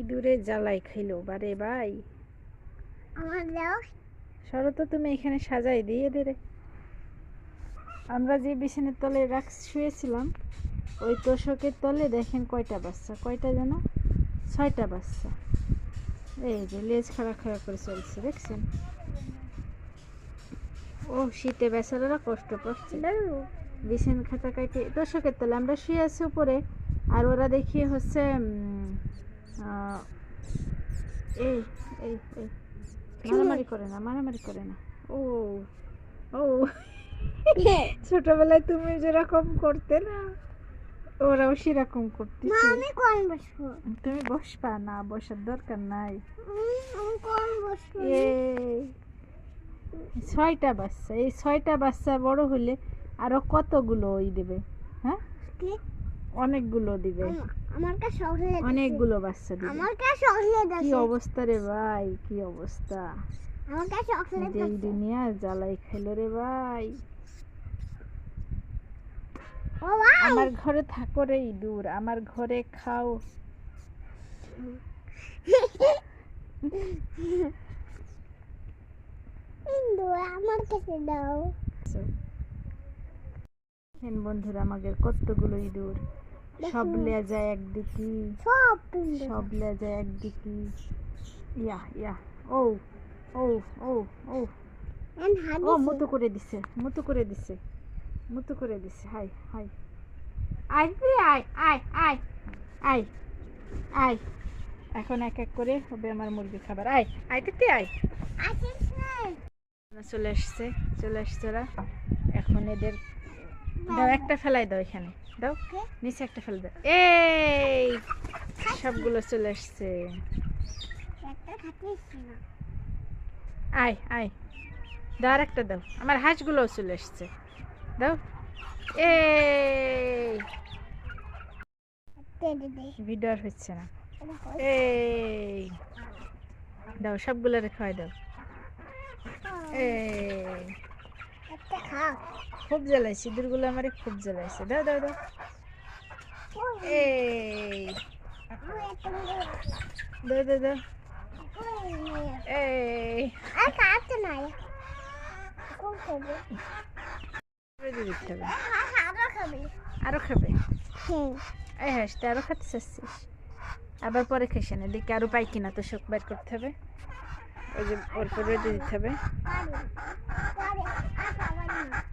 ইঁদুরে জ্বালাই খাইলো বারে ভাই। সরো তো তুমি এখানে সাজাই দিয়ে দে রে। আমরা যে বিছানের তলে রাখ শুয়েছিলাম ওই তোষকের তলে দেখেন কয়টা বাচ্চা কয়টা যেন? ছয়টা বাচ্চা। এই যে লেজ খাড়া খাড়া করে চলছে দেখছেন? ও শীতে বেচারারা কষ্ট পাচ্ছে। বিছান খাতা কাটে তোষকের তলে আমরা শুয়ে আছি উপরে আর ওরা দেখি হচ্ছে এই এই এই। মারামারি করে না মারামারি করে না। ও ও। ছোটবেলায় তুমি যেরকম করতে না ওরাও সেরকম আমি কোন বসবো? তুমি বসবা না বসার দরকার নাই। আমি কোন বসবো? ছয়টা বাচ্চা এই ছয়টা বাচ্চা বড় হলে আরও কতগুলো ওই দেবে হ্যাঁ? অনেকগুলো দিবে। আমার কাছে চকলেট অনেকগুলো বাচ্চা আমার কাছে কি অবস্থা রে ভাই? কি অবস্থা? আমার কাছে এই দুনিয়া জ্বালাই খেলো রে ভাই। ও ভাই! আমার ঘরে থাকো রে ইঁদুর আমার ঘরে খাও। আমার কাছে দাও। হেন বন্ধুরা আমাদের কতগুলো ইঁদুর? সব লেজা একদিকে সব সব লেজা একদিকে ইয়া ইয়া। ও ও ও ও। ও মুতু করে দিছে মুতু করে দিছে মুতু করে দিছে। হাই হাই। রে, আয় আয় আয় আয় আয়। এখন এক এক করে হবে আমার মুরগি খাবার। আয় আয় তুই আয়। চলে আসছে চলে আসছে ওরা। এখন এদের দাও একটা ফেলাই দাও এখানে। দাও নিচে একটা ফেলে দাও। এই সবগুলো চলে আসছে। আয় আয়। দাও আর একটা দাও। আমার হাঁসগুলোও চলে আসছে। দাও। এই। দে ভিডিও আর হচ্ছে না। এই। দাও সবগুলো রেখে দাও। এই। খুব জ্বালাইছে ইঁদুরগুলো আমার খুব জ্বালাইছে। দাও দাও দাও। এই। দাও দাও দাও। আরও খাবে? এই হ্যাঁ আরও খেতে চাচ্ছিস? আবার পরে খেসে না দেখি আরও পাই কিনা তো শোক বের করতে হবে। ওই যে ওর পরে রেডি দিতে হবে পারে পারে আর খাবার